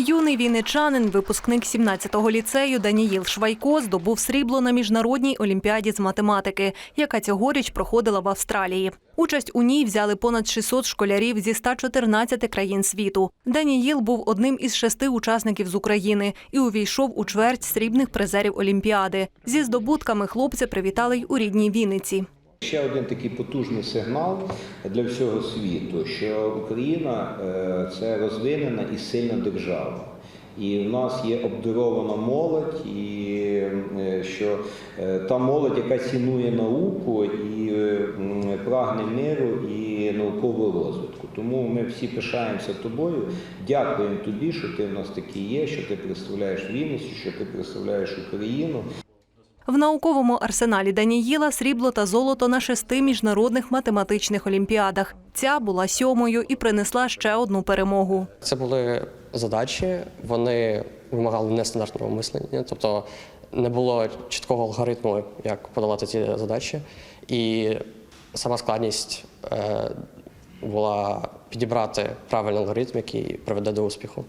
Юний вінничанин, випускник 17-го ліцею Даніїл Швайко здобув срібло на міжнародній олімпіаді з математики, яка цьогоріч проходила в Австралії. Участь у ній взяли понад 600 школярів зі 114 країн світу. Даніїл був одним із шести учасників з України і увійшов у чверть срібних призерів Олімпіади. Зі здобутками хлопця привітали й у рідній Вінниці. Ще один такий потужний сигнал для всього світу, що Україна е, це розвинена і сильна держава. І в нас є обдарована молодь, і е, що е, та молодь, яка цінує науку і прагне миру і наукового розвитку. Тому ми всі пишаємося тобою. Дякуємо тобі, що ти в нас такий є, що ти представляєш Вінницю, що ти представляєш Україну. В науковому арсеналі Даніїла срібло та золото на шести міжнародних математичних олімпіадах. Ця була сьомою і принесла ще одну перемогу. Це були задачі, вони вимагали нестандартного мислення, тобто не було чіткого алгоритму, як подолати ці задачі. І сама складність е, була підібрати правильний алгоритм, який приведе до успіху.